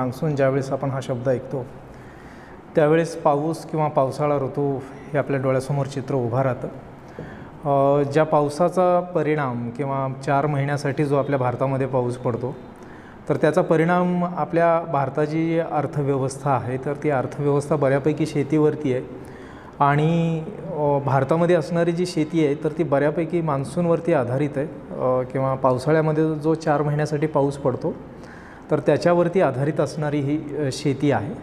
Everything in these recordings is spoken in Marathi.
मान्सून ज्यावेळेस आपण हा शब्द ऐकतो त्यावेळेस पाऊस किंवा पावसाळा ऋतू हे आपल्या डोळ्यासमोर चित्र उभा राहतं. ज्या पावसाचा परिणाम किंवा चार महिन्यासाठी जो आपल्या भारतामध्ये पाऊस पडतो तर त्याचा परिणाम आपल्या भारताची जी अर्थव्यवस्था आहे तर ती अर्थव्यवस्था बऱ्यापैकी शेतीवरती आहे. आणि भारतामध्ये असणारी जी शेती आहे तर ती बऱ्यापैकी मान्सूनवरती आधारित आहे. किंवा पावसाळ्यामध्ये जो चार महिन्यासाठी पाऊस पडतो तर त्याच्यावरती आधारित असणारी ही शेती आहे.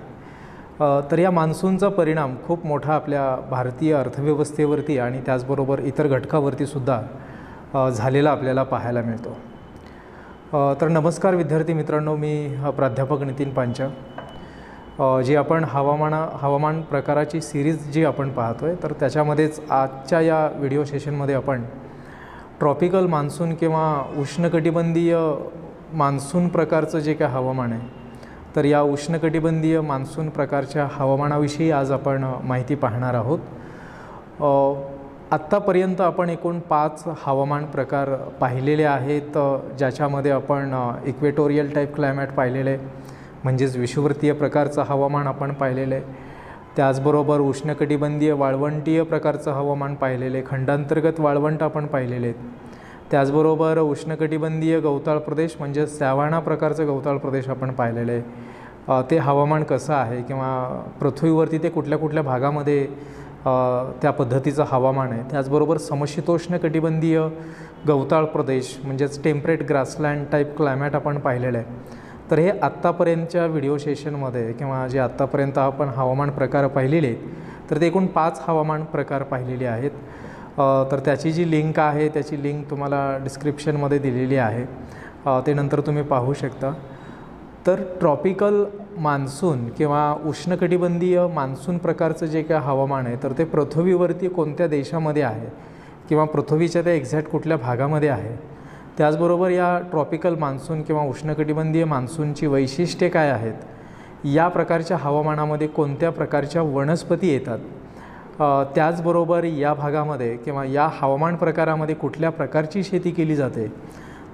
तर या मान्सूनचा परिणाम खूप मोठा आपल्या भारतीय अर्थव्यवस्थेवरती आणि त्याचबरोबर इतर घटकावरती सुद्धा झालेला आपल्याला पाहायला मिळतो. तर नमस्कार विद्यार्थी मित्रांनो मी प्राध्यापक नितीन पांचा. जी आपण हवामाना हवामान प्रकाराची सिरीज जी आपण पाहतो आहे तर त्याच्यामध्येच आजच्या या व्हिडिओ सेशनमध्ये आपण ट्रॉपिकल मान्सून किंवा उष्णकटिबंधीय मान्सून प्रकारचं जे काय हवामान आहे तर या उष्णकटिबंधीय मान्सून प्रकारच्या हवामानाविषयी आज आपण माहिती पाहणार आहोत. आत्तापर्यंत आपण एकूण पाच हवामान प्रकार पाहिलेले आहेत ज्याच्यामध्ये आपण इक्वेटोरियल टाईप क्लायमॅट पाहिलेलं आहे म्हणजेच विषुवृत्तीय प्रकारचं हवामान आपण पाहिलेलं आहे त्याचबरोबर उष्णकटिबंधीय वाळवंटीय प्रकारचं हवामान पाहिलेलं आहे खंडांतर्गत वाळवंट आपण पाहिलेले आहेत. त्याचबरोबर उष्णकटिबंधीय गवताळ प्रदेश म्हणजे सॅवाना प्रकारचं गवताळ प्रदेश आपण पाहिलेलं आहे. ते हवामान कसं आहे किंवा पृथ्वीवरती ते कुठल्या कुठल्या भागामध्ये त्या पद्धतीचं हवामान आहे. त्याचबरोबर समशीतोष्ण कटिबंधीय गवताळ प्रदेश म्हणजेच टेम्परेट ग्रासलँड टाईप क्लायमॅट आपण पाहिलेलं आहे. तर हे आत्तापर्यंतच्या व्हिडिओ सेशनमध्ये किंवा जे आत्तापर्यंत आपण हवामान प्रकार पाहिलेले आहेत तर ते एकूण पाच हवामान प्रकार पाहिलेले आहेत. तर त्याची जी लिंक आहे त्याची लिंक तुम्हाला डिस्क्रिप्शनमध्ये दिलेली आहे. ते नंतर तुम्ही पाहू शकता. तर ट्रॉपिकल मान्सून किंवा उष्णकटिबंधीय मान्सून प्रकारचं जे काय हवामान आहे तर ते पृथ्वीवरती कोणत्या देशामध्ये आहे किंवा पृथ्वीच्या त्या एक्झॅक्ट कुठल्या भागामध्ये आहे? त्याचबरोबर या ट्रॉपिकल मान्सून किंवा उष्णकटिबंधीय मान्सूनची वैशिष्ट्ये काय आहेत? या प्रकारच्या हवामानामध्ये कोणत्या प्रकारच्या वनस्पती येतात? त्याचबरोबर या भागामध्ये किंवा या हवामान प्रकारामध्ये कुठल्या प्रकारची शेती केली जाते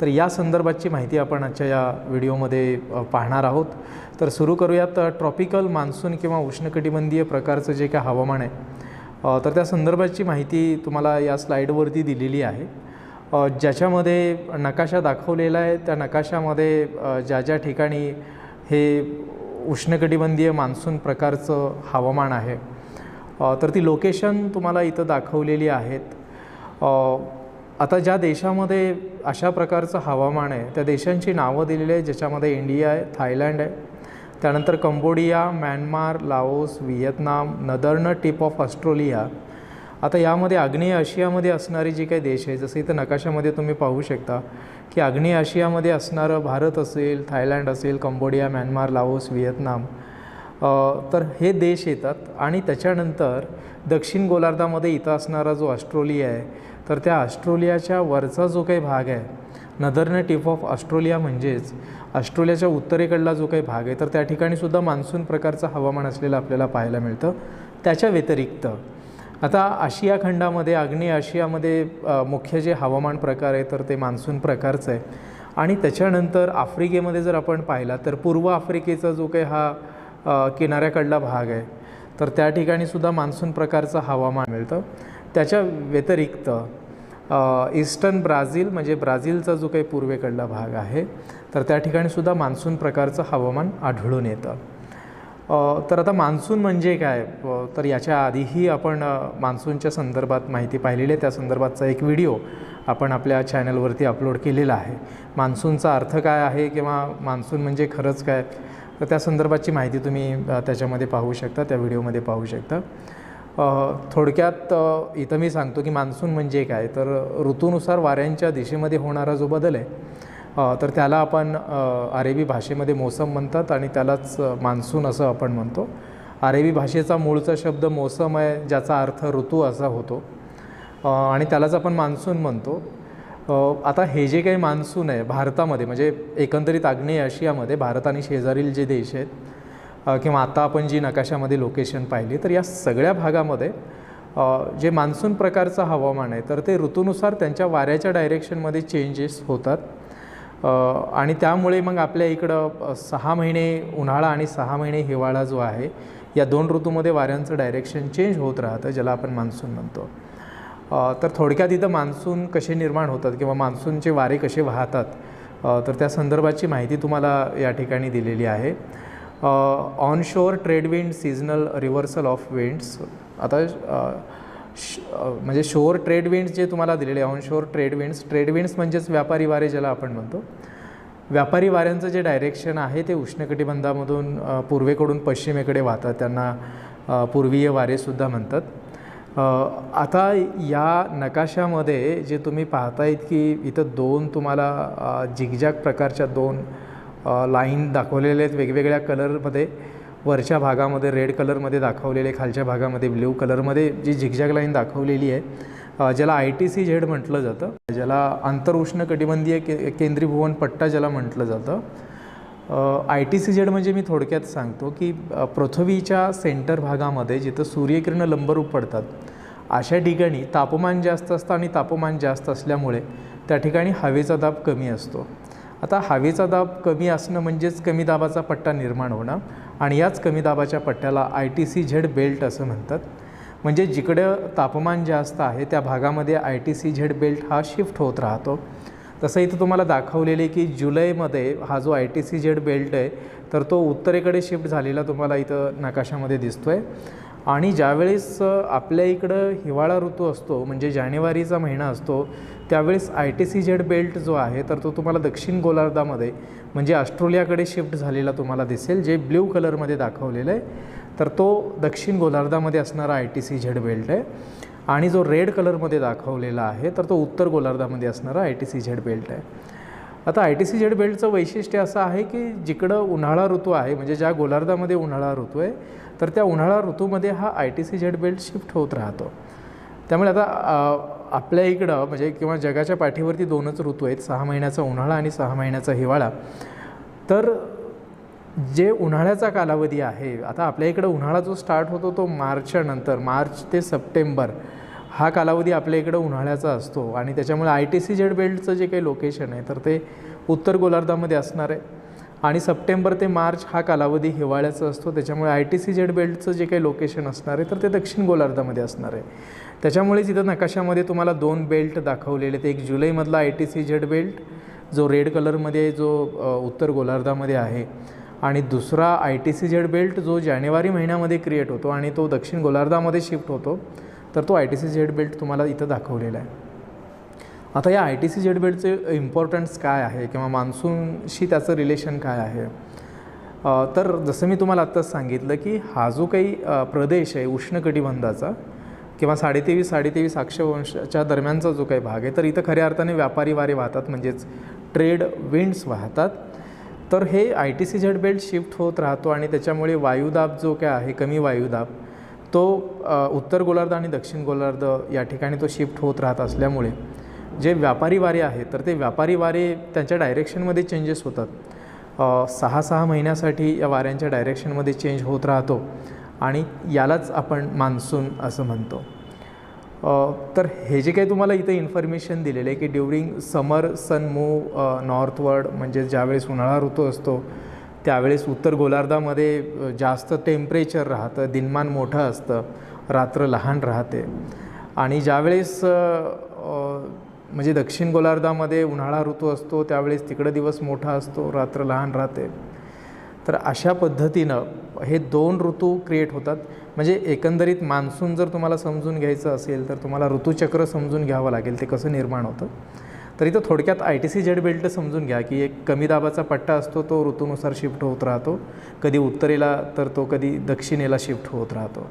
तर या संदर्भाची माहिती आपण आजच्या या व्हिडिओमध्ये पाहणार आहोत. तर सुरू करूयात ट्रॉपिकल मान्सून किंवा उष्णकटिबंधीय प्रकारचं जे काय हवामान आहे तर त्या संदर्भाची माहिती तुम्हाला या स्लाईडवरती दिलेली आहे. ज्याच्यामध्ये नकाशा दाखवलेला आहे त्या नकाशामध्ये ज्या ज्या ठिकाणी हे उष्णकटिबंधीय मान्सून प्रकारचं हवामान आहे तर ती लोकेशन तुम्हाला इथं दाखवलेली आहेत. आता ज्या देशामध्ये अशा प्रकारचं हवामान आहे त्या देशांची नावं दिलेली आहे ज्याच्यामध्ये इंडिया आहे थायलँड आहे. त्यानंतर Cambodia Myanmar Laos Vietnam northern tip of Australia. आता यामध्ये आग्नेय आशियामध्ये असणारी जी काही देश आहे जसं इथं नकाशामध्ये तुम्ही पाहू शकता की आग्नेय आशियामध्ये असणारं भारत असेल थायलँड असेल कंबोडिया म्यानमार लाओस व्हिएतनाम तर हे देश येतात आणि त्याच्यानंतर दक्षिण गोलार्धामध्ये इथं असणारा जो ऑस्ट्रेलिया आहे तर त्या ऑस्ट्रेलियाच्या वरचा जो काही भाग आहे नदरने टिप ऑफ ऑस्ट्रेलिया म्हणजेच ऑस्ट्रेलियाच्या उत्तरेकडला जो काही भाग आहे तर त्या ठिकाणी सुद्धा मान्सून प्रकारचं हवामान असलेलं आपल्याला पाहायला मिळतं. त्याच्या व्यतिरिक्त आता आशिया खंडामध्ये आग्नेय आशियामध्ये मुख्य जे हवामान प्रकार आहे तर ते मान्सून प्रकारचं आहे. आणि त्याच्यानंतर आफ्रिकेमध्ये जर आपण पाहिला तर पूर्व आफ्रिकेचा जो काही हा किनाऱ्याकडला भाग आहे. तर त्या ठिकाणी सुद्धा मान्सून प्रकारचं हवामान मिळतं. त्याच्या व्यतिरिक्त ईस्टर्न ब्राझील म्हणजे ब्राझीलचा जो काही पूर्वेकडला भाग आहे तर त्या ठिकाणी सुद्धा मान्सून प्रकारचं हवामान आढळून येतं. तर आता मान्सून म्हणजे काय? तर याच्या आधीही आपण मान्सूनच्या संदर्भात माहिती पाहिलेली आहे. त्या संदर्भातचा एक व्हिडिओ आपण आपल्या चॅनलवरती अपलोड केलेला आहे. मान्सूनचा अर्थ काय आहे किंवा मान्सून म्हणजे खरंच काय? तर त्या संदर्भाची माहिती तुम्ही त्याच्यामध्ये पाहू शकता त्या व्हिडिओमध्ये पाहू शकता. थोडक्यात इथं मी सांगतो की मान्सून म्हणजे काय? तर ऋतूनुसार वाऱ्यांच्या दिशेमध्ये होणारा जो बदल आहे तर त्याला आपण अरेबी भाषेमध्ये मोसम म्हणतात आणि त्यालाच मान्सून असं आपण म्हणतो. अरेबी भाषेचा मूळचा शब्द मोसम आहे ज्याचा अर्थ ऋतू असा होतो. आणि त्यालाच आपण मान्सून म्हणतो. आता हे जे काही मान्सून आहे भारतामध्ये म्हणजे एकंदरीत आग्नेय आशियामध्ये भारत आणि शेजारील जे देश आहेत किंवा आता आपण जी नकाशामध्ये लोकेशन पाहिली तर या सगळ्या भागामध्ये जे मान्सून प्रकारचं हवामान आहे तर ते ऋतूनुसार त्यांच्या वाऱ्याच्या डायरेक्शनमध्ये चेंजेस होतात. आणि त्यामुळे मग आपल्या इकडं सहा महिने उन्हाळा आणि सहा महिने हिवाळा जो आहे या दोन ऋतूमध्ये वाऱ्यांचं डायरेक्शन चेंज होत राहतं ज्याला आपण मान्सून म्हणतो. तर थोडक्यात इथं मान्सून कसे निर्माण होतात किंवा मान्सूनचे वारे कसे वाहतात तर त्या संदर्भाची माहिती तुम्हाला या ठिकाणी दिलेली आहे. On shore trade wind reversal of winds आता श म्हणजे शोअर ट्रेड विंड्स जे तुम्हाला दिलेले on shore trade winds trade winds म्हणजेच व्यापारी वारे ज्याला आपण म्हणतो. व्यापारी वाऱ्यांचं जे डायरेक्शन आहे ते उष्णकटिबंधामधून पूर्वेकडून पश्चिमेकडे वाहतात त्यांना पूर्वीय वारेसुद्धा म्हणतात. आता या नकाशामध्ये जे तुम्ही पाहतायत की इथं दोन तुम्हाला झिगझॅग प्रकारच्या दोन लाईन दाखवलेल्या आहेत वेगवेगळ्या कलरमध्ये. वरच्या भागामध्ये रेड कलरमध्ये दाखवलेले खालच्या भागामध्ये ब्ल्यू कलरमध्ये जी झिगझॅग लाईन दाखवलेली आहे ज्याला आय टी सी झेड म्हटलं जातं ज्याला आंतर उष्णकटिबंधीय के केंद्रीभुवन पट्टा ज्याला म्हटलं जातं आय टी सी झेड म्हणजे मी थोडक्यात सांगतो की पृथ्वीच्या सेंटर भागामध्ये जिथं सूर्यकिरणं लंबरूप पडतात अशा ठिकाणी तापमान जास्त असतं आणि तापमान जास्त असल्यामुळे त्या ठिकाणी हवेचा दाब कमी असतो. आता हवेचा दाब कमी असणं म्हणजेच कमी दाबाचा पट्टा निर्माण होणं आणि याच कमी दाबाच्या पट्ट्याला I T C Z belt असं म्हणतात. म्हणजे जिकडं तापमान जास्त आहे त्या भागामध्ये I T C Z belt हा शिफ्ट होत राहतो. तसं इथं तुम्हाला दाखवलेले की जुलैमध्ये हा जो I T C Z belt आहे तर तो उत्तरेकडे शिफ्ट झालेला तुम्हाला इथं नकाशामध्ये दिसतो आहे आणि ज्यावेळेस आपल्या इकडं हिवाळा ऋतू असतो म्हणजे जानेवारीचा महिना असतो त्यावेळेस I T C Z belt जो आहे तर तो तुम्हाला दक्षिण गोलार्धामध्ये म्हणजे ऑस्ट्रेलियाकडे शिफ्ट झालेला तुम्हाला दिसेल जे ब्ल्यू कलरमध्ये दाखवलेलं आहे. तर तो दक्षिण गोलार्धामध्ये असणारा I T C Z belt आहे. आणि जो रेड कलरमध्ये दाखवलेला आहे तर तो उत्तर गोलार्धामध्ये असणारा I T C Z belt आहे. आता आय टी सी झेड बेल्टचं वैशिष्ट्य असं आहे की जिकडं उन्हाळा ऋतू आहे म्हणजे ज्या गोलार्धामध्ये उन्हाळा ऋतू आहे तर त्या उन्हाळा ऋतूमध्ये हा I T C Z belt shift होत राहतो. त्यामुळे आता आपल्या इकडं म्हणजे किंवा जगाच्या पाठीवरती दोनच ऋतू आहेत सहा महिन्याचा उन्हाळा आणि सहा महिन्याचा हिवाळा. तर जे उन्हाळ्याचा कालावधी आहे आता आपल्या इकडं उन्हाळा जो स्टार्ट होतो तो मार्चच्या नंतर मार्च ते सप्टेंबर हा कालावधी आपल्या इकडं उन्हाळ्याचा असतो. आणि त्याच्यामुळे आय टी सी जेड बेल्टचं जे काही लोकेशन आहे तर ते उत्तर गोलार्धामध्ये असणार आहे. आणि सप्टेंबर ते मार्च हा कालावधी हिवाळ्याचा असतो. त्याच्यामुळे आय टी सी जेड बेल्टचं जे काही लोकेशन असणार आहे तर ते दक्षिण गोलार्धामध्ये असणार आहे. त्याच्यामुळेच इथं नकाशामध्ये तुम्हाला दोन बेल्ट दाखवलेले आहेत. एक जुलैमधला I T C Z belt जो रेड कलरमध्ये जो उत्तर गोलार्धामध्ये आहे. आणि दुसरा I T C Z belt जो जानेवारी महिन्यामध्ये क्रिएट होतो आणि तो दक्षिण गोलार्धामध्ये शिफ्ट होतो तर तो I T C Z belt तुम्हाला इथं दाखवलेला आहे. आता या आय टी सी झेड बेल्टचे इम्पॉर्टन्स काय आहे किंवा मान्सूनशी त्याचं रिलेशन काय आहे? तर जसं मी तुम्हाला आत्ताच सांगितलं की हा जो काही प्रदेश आहे उष्णकटिबंधाचा किंवा साडेतेवीस साडेतेवीस अक्षवंशाच्या दरम्यानचा जो काही भाग आहे तर इथं खऱ्या अर्थाने व्यापारी वारे वाहतात म्हणजेच ट्रेड विंड्स वाहतात. तर हे I T C Z belt shift होत राहतो आणि त्याच्यामुळे वायुदाब जो काय आहे कमी वायुदाब तो उत्तर गोलार्ध आणि दक्षिण गोलार्ध या ठिकाणी तो शिफ्ट होत राहत असल्यामुळे जे व्यापारी वारे आहेत तर ते व्यापारी वारे त्यांच्या डायरेक्शनमध्ये चेंजेस होतात. सहा सहा महिन्यासाठी या वाऱ्यांच्या डायरेक्शनमध्ये चेंज होत राहतो आणि यालाच आपण मान्सून असं म्हणतो. तर हे जे काही तुम्हाला इथं इन्फॉर्मेशन दिलेलं आहे की during summer sun move northward म्हणजे ज्यावेळेस उन्हाळा ऋतू असतो त्यावेळेस उत्तर गोलार्धामध्ये जास्त टेम्परेचर राहतं दिनमान मोठं असतं रात्र लहान राहते. आणि ज्यावेळेस म्हणजे दक्षिण गोलार्धामध्ये उन्हाळा ऋतू असतो त्यावेळेस तिकडं दिवस मोठा असतो रात्र लहान राहते. तर अशा पद्धतीनं हे दोन ऋतू क्रिएट होतात. म्हणजे एकंदरीत मान्सून जर तुम्हाला समजून घ्यायचं असेल तर तुम्हाला ऋतूचक्र समजून घ्यावं लागेल ते कसं निर्माण होतं. तर इथं थोडक्यात I T C Z belt समजून घ्या की एक कमी दाबाचा पट्टा असतो तो ऋतूनुसार शिफ्ट होत राहतो. कधी उत्तरेला तर तो कधी दक्षिणेला शिफ्ट होत राहतो.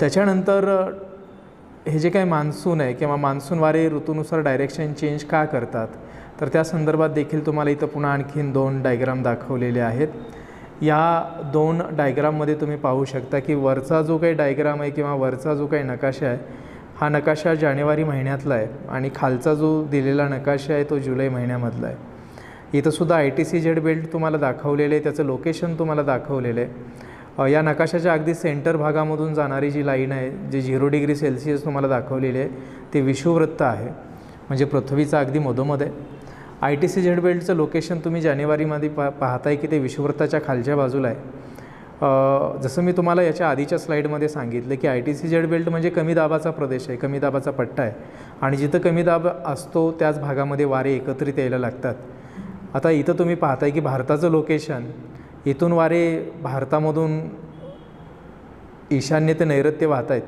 त्याच्यानंतर हे जे काही मान्सून आहे किंवा मान्सून वारे ऋतूनुसार डायरेक्शन चेंज का करतात तर त्या संदर्भात देखील तुम्हाला इथं पुन्हा आणखीन दोन डायग्राम दाखवलेले आहेत. या दोन डायग्राममध्ये तुम्ही पाहू शकता की वरचा जो काही डायग्राम आहे किंवा वरचा जो काही नकाशा आहे हा नकाशा जानेवारी महिन्यातला आहे आणि खालचा जो दिलेला नकाशा आहे तो जुलै महिन्यामधला आहे. इथंसुद्धा I T C Z belt तुम्हाला दाखवलेलं आहे त्याचं लोकेशन तुम्हाला दाखवलेलं आहे. या नकाशाच्या अगदी सेंटर भागामधून जाणारी जी लाईन आहे जी झिरो डिग्री सेल्सिअस तुम्हाला दाखवलेली आहे ते विषुववृत्त आहे. म्हणजे पृथ्वीचा अगदी मधोमध आहे. आय टी सी झेड बेल्टचं लोकेशन तुम्ही जानेवारीमध्ये पा पाहताय की ते विषुवृत्ताच्या खालच्या बाजूला आहे. जसं मी तुम्हाला याच्या आधीच्या स्लाईडमध्ये सांगितलं की I T C Z belt म्हणजे कमी दाबाचा प्रदेश आहे कमी दाबाचा पट्टा आहे. आणि जिथं कमी दाब असतो त्याच भागामध्ये वारे एकत्रित यायला लागतात. आता इथं तुम्ही पाहताय की भारताचं लोकेशन इथून वारे भारतामधून ईशान्य ते नैऋत्य वाहत आहेत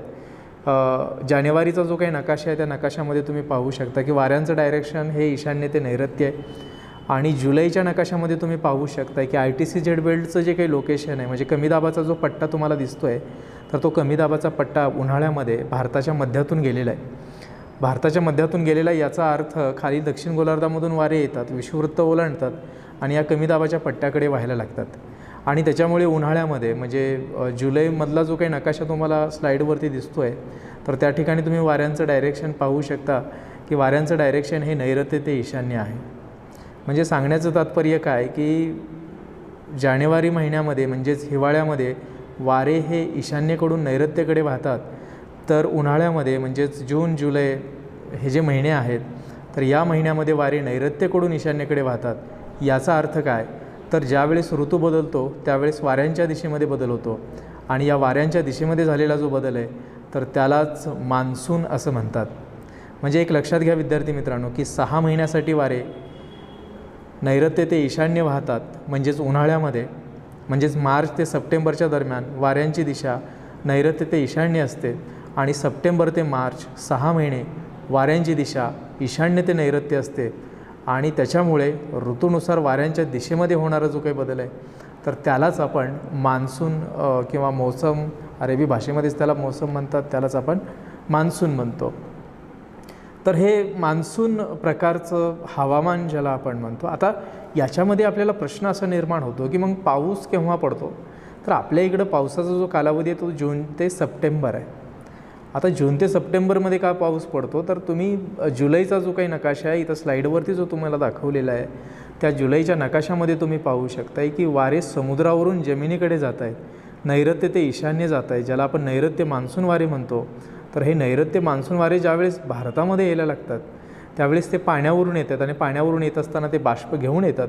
जानेवारीचा जो काही नकाशा आहे त्या नकाशामध्ये तुम्ही पाहू शकता की वाऱ्यांचं डायरेक्शन हे ईशान्य ते नैऋत्य आहे. आणि जुलैच्या नकाशामध्ये तुम्ही पाहू शकता की आय टी सी जेड बेल्टचं जे काही लोकेशन आहे म्हणजे कमी दाबाचा जो पट्टा तुम्हाला दिसतो आहे तर तो कमी दाबाचा पट्टा उन्हाळ्यामध्ये भारताच्या मध्यातून गेलेला आहे. भारताच्या मध्यातून गेलेला याचा अर्थ खाली दक्षिण गोलार्धामधून वारे येतात विषुववृत्त ओलांडतात आणि या कमी दाबाच्या पट्ट्याकडे व्हायला लागतात. आणि त्याच्यामुळे उन्हाळ्यामध्ये म्हणजे जुलैमधला जो काही नकाशा तुम्हाला स्लाईडवरती दिसतो आहे तर त्या ठिकाणी तुम्ही वाऱ्यांचं डायरेक्शन पाहू शकता की वाऱ्यांचं डायरेक्शन हे नैऋत्य ते ईशान्य आहे. म्हणजे सांगण्याचं तात्पर्य काय की जानेवारी महिन्यामध्ये म्हणजेच हिवाळ्यामध्ये वारे हे ईशान्येकडून नैऋत्येकडे वाहतात. तर उन्हाळ्यामध्ये म्हणजेच जून जुलै हे जे महिने आहेत तर या महिन्यामध्ये वारे नैऋत्येकडून ईशान्येकडे वाहतात. याचा अर्थ काय? तर ज्यावेळेस ऋतू बदलतो त्यावेळेस वाऱ्यांच्या दिशेमध्ये बदल होतो. आणि या वाऱ्यांच्या दिशेमध्ये झालेला जो बदल आहे तर त्यालाच मान्सून असं म्हणतात. म्हणजे एक लक्षात घ्या विद्यार्थी मित्रांनो की सहा महिन्यासाठी वारे नैऋत्य ते ईशान्य वाहतात म्हणजेच उन्हाळ्यामध्ये. म्हणजेच मार्च ते सप्टेंबरच्या दरम्यान वाऱ्यांची दिशा नैऋत्य ते ईशान्य असते. आणि सप्टेंबर ते मार्च सहा महिने वाऱ्यांची दिशा ईशान्य ते नैऋत्य असते. आणि त्याच्यामुळे ऋतूनुसार वाऱ्यांच्या दिशेमध्ये होणारा जो काही बदल आहे तर त्यालाच आपण मान्सून किंवा मौसम अरेबी भाषेमध्येच त्याला मौसम म्हणतात त्यालाच आपण मान्सून म्हणतो. तर हे मान्सून प्रकारचं हवामान ज्याला आपण म्हणतो आता याच्यामध्ये आपल्याला प्रश्न असा निर्माण होतो की मग पाऊस केव्हा पडतो? तर आपल्या इकडं पावसाचा जो कालावधी आहे तो जून ते सप्टेंबर आहे. आता जून ते सप्टेंबरमध्ये का पाऊस पडतो? तर तुम्ही जुलैचा जो काही नकाशा आहे इथं स्लाईडवरती जो तुम्हाला दाखवलेला आहे त्या जुलैच्या नकाशामध्ये तुम्ही पाहू शकताय की वारे समुद्रावरून जमिनीकडे जात आहेत नैऋत्य ते ईशान्य जात आहे ज्याला आपण नैऋत्य मान्सून वारे म्हणतो. तर हे नैऋत्य मान्सून वारे ज्यावेळेस भारतामध्ये यायला लागतात त्यावेळेस ते पाण्यावरून येतात आणि पाण्यावरून येत असताना ते बाष्प घेऊन येतात.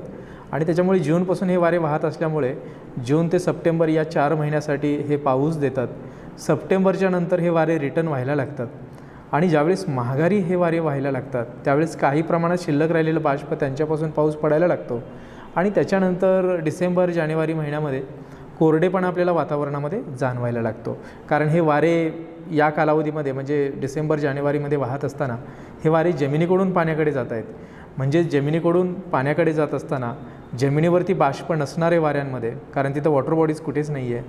आणि त्याच्यामुळे जूनपासून हे वारे वाहत असल्यामुळे जून ते सप्टेंबर या चार महिन्यासाठी हे पाऊस देतात. सप्टेंबरच्या नंतर हे वारे रिटर्न व्हायला लागतात. आणि ज्यावेळेस महागारी हे वारे व्हायला लागतात त्यावेळेस काही प्रमाणात शिल्लक राहिलेलं बाष्प त्यांच्यापासून पाऊस पडायला लागतो. आणि त्याच्यानंतर डिसेंबर जानेवारी महिन्यामध्ये कोरडेपणा आपल्याला वातावरणामध्ये जाणवायला लागतो. कारण हे वारे या कालावधीमध्ये म्हणजे डिसेंबर जानेवारीमध्ये वाहत असताना हे वारे जमिनीकडून पाण्याकडे जात आहेत. म्हणजे जमिनीकडून पाण्याकडे जात असताना जमिनीवरती बाष्प नसणारे वाऱ्यांमध्ये कारण तिथं वॉटर बॉडीज कुठेच नाही आहे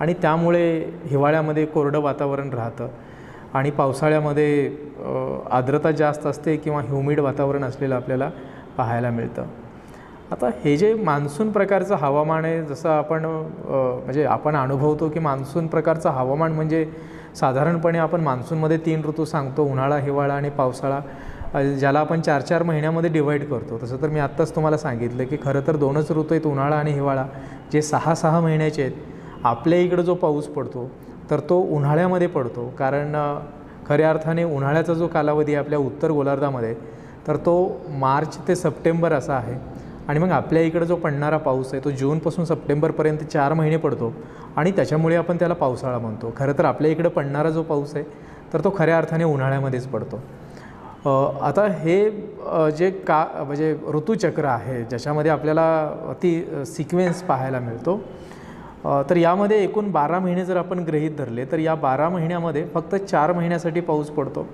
आणि त्यामुळे हिवाळ्यामध्ये कोरडं वातावरण राहतं. आणि पावसाळ्यामध्ये आर्द्रता जास्त असते किंवा ह्युमिड वातावरण असलेलं आपल्याला पाहायला मिळतं. आता हे जे मान्सून प्रकारचं हवामान आहे जसं आपण म्हणजे आपण अनुभवतो की मान्सून प्रकारचं हवामान म्हणजे साधारणपणे आपण मान्सूनमध्ये तीन ऋतू सांगतो उन्हाळा हिवाळा आणि पावसाळा. ज्याला आपण चार चार महिन्यामध्ये डिवाईड करतो. तसं तर मी आत्ताच तुम्हाला सांगितलं की खरं तर दोनच ऋतू आहेत उन्हाळा आणि हिवाळा. जे सहा सहा महिन्याचे आहेत आपल्या इकडं जो पाऊस पडतो तर तो उन्हाळ्यामध्ये पडतो. कारण खऱ्या अर्थाने उन्हाळ्याचा जो कालावधी आहे आपल्या उत्तर गोलार्धामध्ये तर तो मार्च ते सप्टेंबर असा आहे. आणि मग आपल्या इकडं जो पडणारा पाऊस आहे तो जूनपासून सप्टेंबरपर्यंत चार महिने पडतो. आणि त्याच्यामुळे आपण त्याला पावसाळा म्हणतो. खरं तर आपल्या इकडं पडणारा जो पाऊस आहे तर तो खऱ्या अर्थाने उन्हाळ्यामध्येच पडतो. आता हे जे का म्हणजे ऋतुचक्र आहे ज्याच्यामध्ये आपल्याला अति सिक्वेन्स पाहायला मिळतो तर यामध्ये एकूण बारा महिने जर आपण गृहीत धरले तर या बारा महिन्यामध्ये फक्त चार महिन्यासाठी पाऊस पडतो.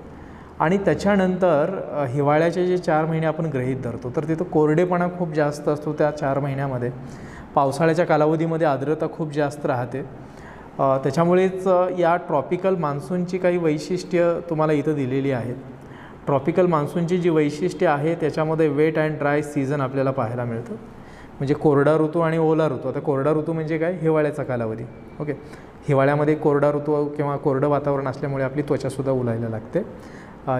आणि त्याच्यानंतर हिवाळ्याचे जे चार महिने आपण गृहीत धरतो तर तिथं कोरडेपणा खूप जास्त असतो त्या चार महिन्यामध्ये. पावसाळ्याच्या कालावधीमध्ये आर्द्रता खूप जास्त राहते. त्याच्यामुळेच या ट्रॉपिकल मान्सूनची काही वैशिष्ट्य तुम्हाला इथं दिलेली आहेत. ट्रॉपिकल मान्सूनची जी वैशिष्ट्य आहे त्याच्यामध्ये वेट अँड ड्राय सीझन आपल्याला पाहायला मिळतं. म्हणजे कोरडा ऋतू आणि ओला ऋतू. आता कोरडा ऋतू म्हणजे काय? हिवाळ्याचा कालावधी. ओके? हिवाळ्यामध्ये कोरडा ऋतू किंवा कोरडं वातावरण असल्यामुळे आपली त्वचासुद्धा उलायला लागते.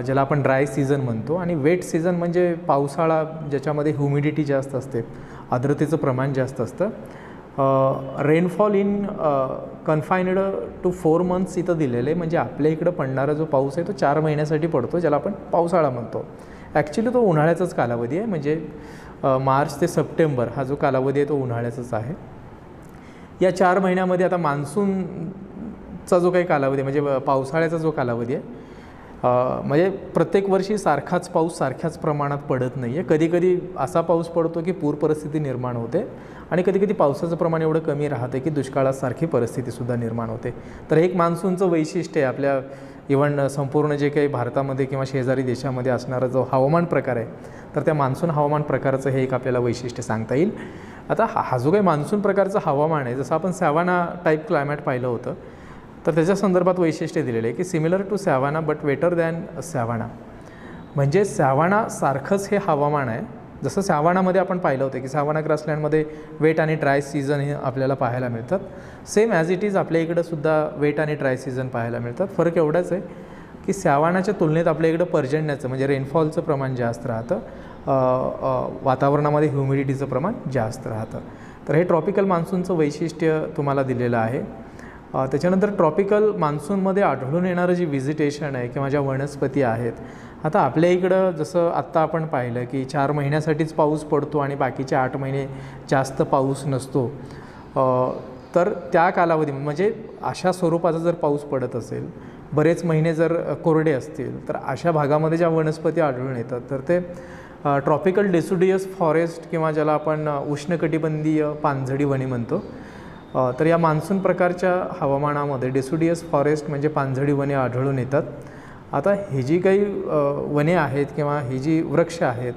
ज्याला आपण ड्राय सीझन म्हणतो. आणि वेट सीझन म्हणजे पावसाळा ज्याच्यामध्ये ह्युमिडिटी जास्त असते. आर्द्रतेचं प्रमाण जास्त असतं. Rainfall in confined to four months इथं दिलेलं आहे. म्हणजे आपल्या इकडं पडणारा जो पाऊस आहे तो चार महिन्यासाठी पडतो ज्याला आपण पावसाळा म्हणतो. ॲक्च्युली तो उन्हाळ्याचाच कालावधी आहे. म्हणजे मार्च ते सप्टेंबर हा जो कालावधी आहे तो उन्हाळ्याचाच आहे. या चार महिन्यामध्ये आता मान्सूनचा जो काही कालावधी आहे म्हणजे पावसाळ्याचा जो कालावधी आहे म्हणजे प्रत्येक वर्षी सारखाच पाऊस सारख्याच प्रमाणात पडत नाही आहे कधीकधी असा पाऊस पडतो की पूर परिस्थिती निर्माण होते आणि कधीकधी पावसाचं प्रमाण एवढं कमी राहतं की दुष्काळासारखी परिस्थितीसुद्धा निर्माण होते. तर हे एक मान्सूनचं वैशिष्ट्य आहे. आपल्या इव्हन संपूर्ण जे काही भारतामध्ये किंवा शेजारी देशामध्ये असणारा जो हवामान प्रकार आहे तर त्या मान्सून हवामान प्रकाराचं हे एक आपल्याला वैशिष्ट्य सांगता येईल. आता हा हा जो काही मान्सून प्रकारचं हवामान आहे जसं आपण सॅवाना टाईप क्लायमॅट पाहिलं होतं तर त्याच्या संदर्भात वैशिष्ट्य दिलेलं आहे की similar to savanna but wetter than savanna. म्हणजे सॅवानासारखंच हे हवामान आहे. जसं सॅवानामध्ये आपण पाहिलं होतं की सॅवाना ग्रासलँडमध्ये वेट आणि ड्राय सीझन हे आपल्याला पाहायला मिळतात. सेम ॲज इट इज आपल्या इकडं सुद्धा वेट आणि ड्राय सीझन पाहायला मिळतात. फरक एवढाच आहे की सॅवानाच्या तुलनेत आपल्या इकडं पर्जन्याचं म्हणजे रेनफॉलचं प्रमाण जास्त राहतं. वातावरणामध्ये ह्युमिडिटीचं प्रमाण जास्त राहतं. तर हे ट्रॉपिकल मान्सूनचं वैशिष्ट्य तुम्हाला दिलेलं आहे. त्याच्यानंतर ट्रॉपिकल मान्सूनमध्ये आढळून येणारं जी व्हिजिटेशन आहे किंवा ज्या वनस्पती आहेत आता आपल्या इकडं जसं आत्ता आपण पाहिलं की चार महिन्यासाठीच पाऊस पडतो आणि बाकीचे आठ महिने जास्त पाऊस नसतो. तर त्या कालावधी म्हणजे अशा स्वरूपाचा जर पाऊस पडत असेल बरेच महिने जर कोरडे असतील तर अशा भागामध्ये ज्या वनस्पती आढळून येतात तर ते ट्रॉपिकल डेसुडियस फॉरेस्ट किंवा ज्याला आपण उष्णकटिबंधीय पानझडी वने म्हणतो तर या मान्सून प्रकारच्या हवामानामध्ये डेसुडियस फॉरेस्ट म्हणजे पानझडी वने आढळून येतात. आता ही जी काही वने आहेत किंवा ही जी वृक्ष आहेत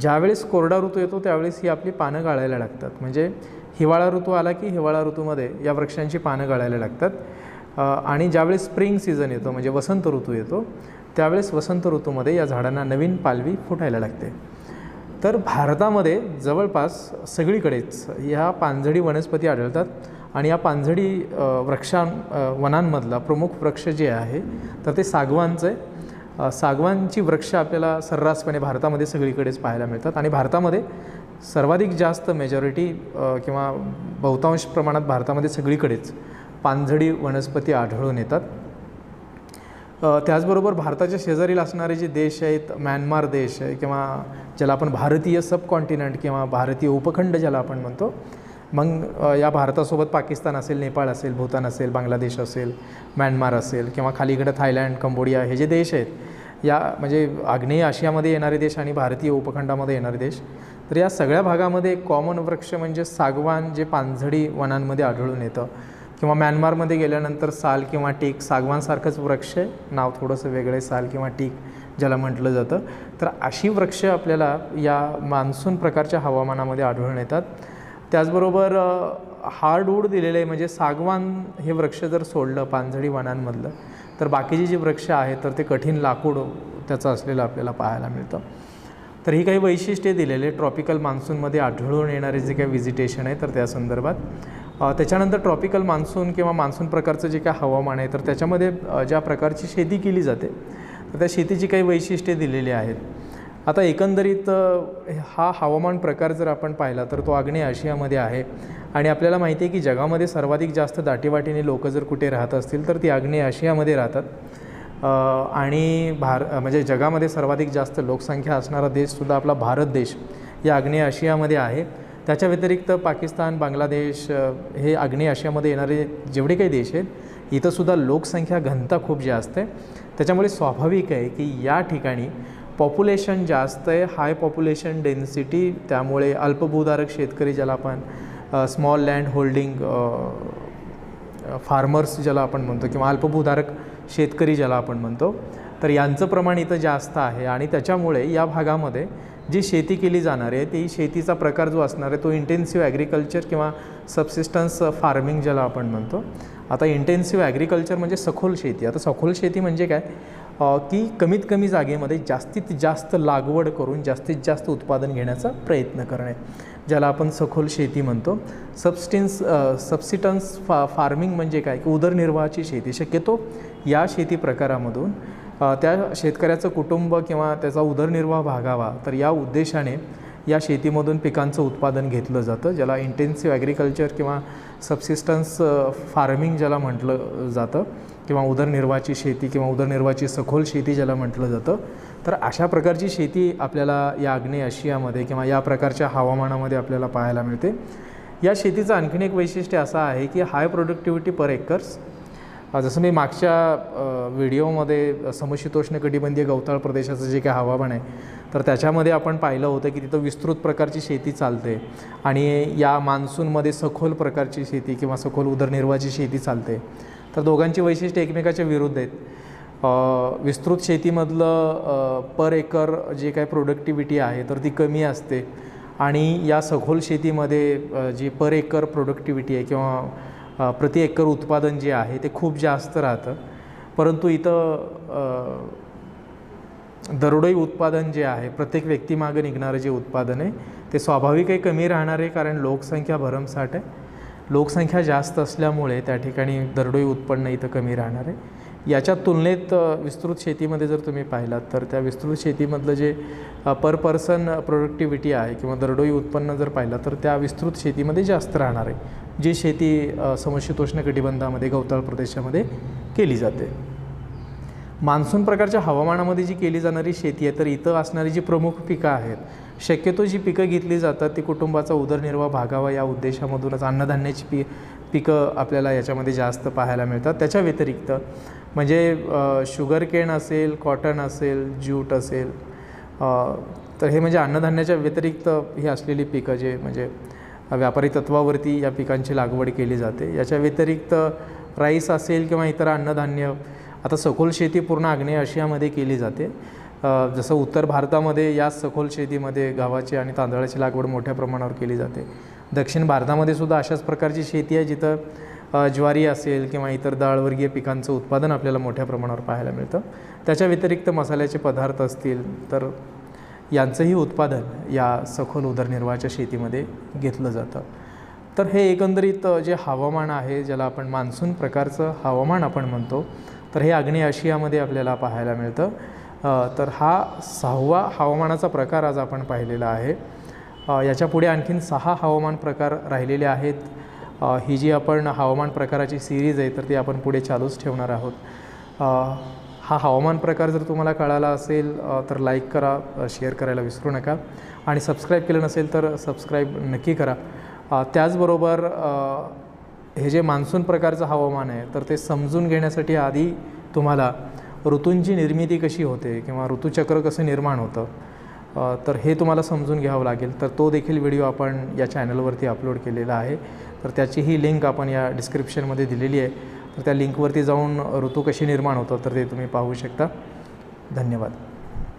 ज्यावेळेस कोरडा ऋतू येतो त्यावेळेस ही आपली पानं गाळायला लागतात. म्हणजे हिवाळा ऋतू आला की हिवाळा ऋतूमध्ये या वृक्षांची पानं गाळायला लागतात. आणि ज्यावेळेस स्प्रिंग सीझन येतो म्हणजे वसंत ऋतू येतो त्यावेळेस वसंत ऋतूमध्ये या झाडांना नवीन पालवी फुटायला लागते. तर भारतामध्ये जवळपास सगळीकडेच ह्या पानझडी वनस्पती आढळतात आणि या पानझडी वृक्षां वनांमधला प्रमुख वृक्ष जे आहे तर ते सागवानचं आहे. सागवानची वृक्ष आपल्याला सर्रासपणे भारतामध्ये सगळीकडेच पाहायला मिळतात आणि भारतामध्ये सर्वाधिक जास्त मेजॉरिटी किंवा बहुतांश प्रमाणात भारतामध्ये सगळीकडेच. पानझडी वनस्पती आढळून येतात. त्याचबरोबर भारताच्या शेजारील असणारे जे देश आहेत म्यानमार देश आहे किंवा ज्याला आपण भारतीय सबकॉन्टिनेंट किंवा भारतीय उपखंड ज्याला आपण म्हणतो मग या भारतासोबत पाकिस्तान असेल नेपाळ असेल भूतान असेल बांगलादेश असेल म्यानमार असेल किंवा खाली इकडं थायलँड कंबोडिया हे जे देश आहेत या म्हणजे आग्नेय आशियामध्ये येणारे देश आणि भारतीय उपखंडामध्ये येणारे देश तर या सगळ्या भागामध्ये एक कॉमन वृक्ष म्हणजे सागवान जे पानझडी वनांमध्ये आढळून येतं. किंवा म्यानमारमध्ये गेल्यानंतर साल किंवा टीक सागवानसारखंच वृक्ष आहे नाव थोडंसं वेगळं साल किंवा टीक ज्याला म्हटलं जातं. तर अशी वृक्ष आपल्याला या मान्सून प्रकारच्या हवामानामध्ये आढळून येतात. त्याचबरोबर हार्डवूड दिलेलं आहे म्हणजे सागवान हे वृक्ष जर सोडलं पानझडी वनांमधलं तर बाकीचे जे वृक्ष आहेत तर ते कठीण लाकूड त्याचं असलेलं आपल्याला पाहायला मिळतं. तर ही काही वैशिष्ट्ये दिलेले ट्रॉपिकल मान्सूनमध्ये आढळून येणारे जे काही व्हिजिटेशन आहे तर त्या संदर्भात. त्याच्यानंतर ट्रॉपिकल मान्सून किंवा मान्सून प्रकारचं जे काय हवामान आहे तर त्याच्यामध्ये ज्या प्रकारची शेती केली जाते तर त्या शेतीची काही वैशिष्ट्ये दिलेली आहेत. आता एकंदरीत हा हवामान प्रकार जर आपण पाहिला तर तो आग्नेय आशियामध्ये आहे. आणि आपल्याला माहिती आहे की जगामध्ये सर्वाधिक जास्त दाटीवाटीने लोक जर कुठे राहत असतील तर ती आग्नेय आशियामध्ये राहतात. आणि भार म्हणजे जगामध्ये सर्वाधिक जास्त लोकसंख्या असणारा देशसुद्धा आपला भारत देश या आग्नेय आशियामध्ये आहे. त्याच्या व्यतिरिक्त पाकिस्तान बांगलादेश हे आग्नेय आशियामध्ये येणारे जेवढे काही देश आहेत इथंसुद्धा लोकसंख्या घनता खूप जास्त आहे. त्याच्यामुळे स्वाभाविक आहे की या ठिकाणी पॉप्युलेशन जास्त आहे हाय पॉप्युलेशन डेन्सिटी त्यामुळे अल्पभूधारक शेतकरी ज्याला आपण स्मॉल लँड होल्डिंग फार्मर्स ज्याला आपण म्हणतो किंवा अल्पभूधारक शेतकरी ज्याला आपण म्हणतो तर यांचं प्रमाण इथं जास्त आहे आणि त्याच्यामुळे या भागामध्ये जी शेती केली जाणार आहे ती शेतीचा प्रकार जो असणार आहे तो इंटेन्सिव्ह ॲग्रिकल्चर किंवा सबसिस्टन्स फार्मिंग ज्याला आपण म्हणतो. आता इंटेन्सिव्ह ॲग्रिकल्चर म्हणजे सखोल शेती. आता सखोल शेती म्हणजे काय? की कमीत कमी जागेमध्ये जास्तीत जास्त लागवड करून जास्तीत जास्त उत्पादन घेण्याचा प्रयत्न करणे ज्याला आपण सखोल शेती म्हणतो. सबस्टिन्स सबसिटन्स फा फार्मिंग म्हणजे काय? की उदरनिर्वाहाची शेती. शक्यतो या शेती प्रकारामधून त्या शेतकऱ्याचं कुटुंब किंवा त्याचा उदरनिर्वाह भागावा तर या उद्देशाने या शेतीमधून पिकांचं उत्पादन घेतलं जातं ज्याला इंटेन्सिव्ह ॲग्रिकल्चर किंवा सबसिस्टन्स फार्मिंग ज्याला म्हटलं जातं किंवा उदरनिर्वाहाची शेती किंवा उदरनिर्वाहाची सखोल शेती ज्याला म्हटलं जातं. तर अशा प्रकारची शेती आपल्याला या आग्नेय आशियामध्ये किंवा या प्रकारच्या हवामानामध्ये आपल्याला पाहायला मिळते. या शेतीचं आणखीन एक वैशिष्ट्य असं आहे की हाय प्रोडक्टिव्हिटी पर एकर्स जसं मी मागच्या व्हिडिओमध्ये समशीतोष्ण कटिबंधीय गवताळ प्रदेशाचं जे काही हवामान आहे तर त्याच्यामध्ये आपण पाहिलं होतं की तिथं विस्तृत प्रकारची शेती चालते आणि या मान्सूनमध्ये सखोल प्रकारची शेती किंवा सखोल उदरनिर्वाहाची शेती चालते. तर दोघांची वैशिष्ट्य एकमेकाच्या विरुद्ध आहेत. विस्तृत शेतीमधलं पर एकर जे काही प्रोडक्टिव्हिटी आहे तर ती कमी असते आणि या सखोल शेतीमध्ये जी पर एकर प्रोडक्टिव्हिटी आहे किंवा प्रति एकर उत्पादन जे आहे ते खूप जास्त राहतं. परंतु इथं दरडोई उत्पादन जे आहे प्रत्येक व्यक्तीमागं निघणारं जे उत्पादन आहे ते स्वाभाविकही कमी राहणार आहे कारण लोकसंख्या भरमसाठ आहे. लोकसंख्या जास्त असल्यामुळे त्या ठिकाणी दरडोई उत्पन्न इथं कमी राहणार आहे. याच्या तुलनेत विस्तृत शेतीमध्ये जर तुम्ही पाहिलात तर त्या विस्तृत शेतीमधलं जे पर पर्सन प्रोडक्टिव्हिटी आहे किंवा दरडोई उत्पन्न जर पाहिलं तर त्या विस्तृत शेतीमध्ये जास्त राहणार आहे. जी शेती समशीतोष्ण कटिबंधामध्ये गवताळ प्रदेशामध्ये केली जाते. मान्सून प्रकारच्या हवामानामध्ये जी केली जाणारी शेती आहे तर इथं असणारी जी प्रमुख पिकं आहेत शक्यतो जी पिकं घेतली जातात ती कुटुंबाचा उदरनिर्वाह भागावा या उद्देशामधूनच अन्नधान्याची पी पिकं आपल्याला याच्यामध्ये जास्त पाहायला मिळतात. त्याच्या व्यतिरिक्त म्हणजे शुगर केन असेल कॉटन असेल ज्यूट असेल तर हे म्हणजे अन्नधान्याच्या व्यतिरिक्त ही असलेली पिकं जे म्हणजे व्यापारी तत्वावरती या पिकांची लागवड केली जाते. याच्या व्यतिरिक्त राईस असेल किंवा इतर अन्नधान्य आता सखोल शेती पूर्ण आग्नेय आशियामध्ये केली जाते. जसं उत्तर भारतामध्ये याच सखोल शेतीमध्ये गव्हाची आणि तांदळाची लागवड मोठ्या प्रमाणावर केली जाते. दक्षिण भारतामध्ये सुद्धा अशाच प्रकारची शेती आहे जिथं ज्वारी असेल किंवा इतर डाळवर्गीय पिकांचं उत्पादन आपल्याला मोठ्या प्रमाणावर पाहायला मिळतं. त्याच्या व्यतिरिक्त मसाल्याचे पदार्थ असतील तर यांचंही उत्पादन या सखोल उदरनिर्वाहाच्या शेतीमध्ये घेतलं जातं. तर हे एकंदरीत जे हवामान आहे ज्याला आपण मान्सून प्रकारचं हवामान आपण म्हणतो तर हे आग्नेय आशियामध्ये आपल्याला पाहायला मिळतं. तर हा सहावा हवामानाचा प्रकार आज आपण पाहिलेला आहे. याच्यापुढे आणखीन सहा हवामान प्रकार राहिलेले आहेत. ही जी आपण हवामान प्रकाराची सिरीज आहे तर ती आपण पुढे चालूच ठेवणार आहोत. हा हवामान प्रकार जर तुम्हाला कळाला असेल तर लाईक करा शेअर करायला विसरू नका. आणि सबस्क्राईब केलं नसेल तर सबस्क्राईब नक्की करा. त्याचबरोबर हे जे मान्सून प्रकारचं हवामान आहे तर ते समजून घेण्यासाठी आधी तुम्हाला ऋतूंची निर्मिती कशी होते किंवा ऋतूचक्र कसं निर्माण होतं तर हे तुम्हाला समजून घ्यावं लागेल. तर तो देखील व्हिडिओ आपण या चॅनलवरती अपलोड केलेला आहे. तर त्याची ही लिंक आपण या डिस्क्रिप्शनमध्ये दिलेली आहे. तर त्या लिंकवरती जाऊन ऋतू कशी निर्माण होतात तर ते तुम्ही पाहू शकता. धन्यवाद.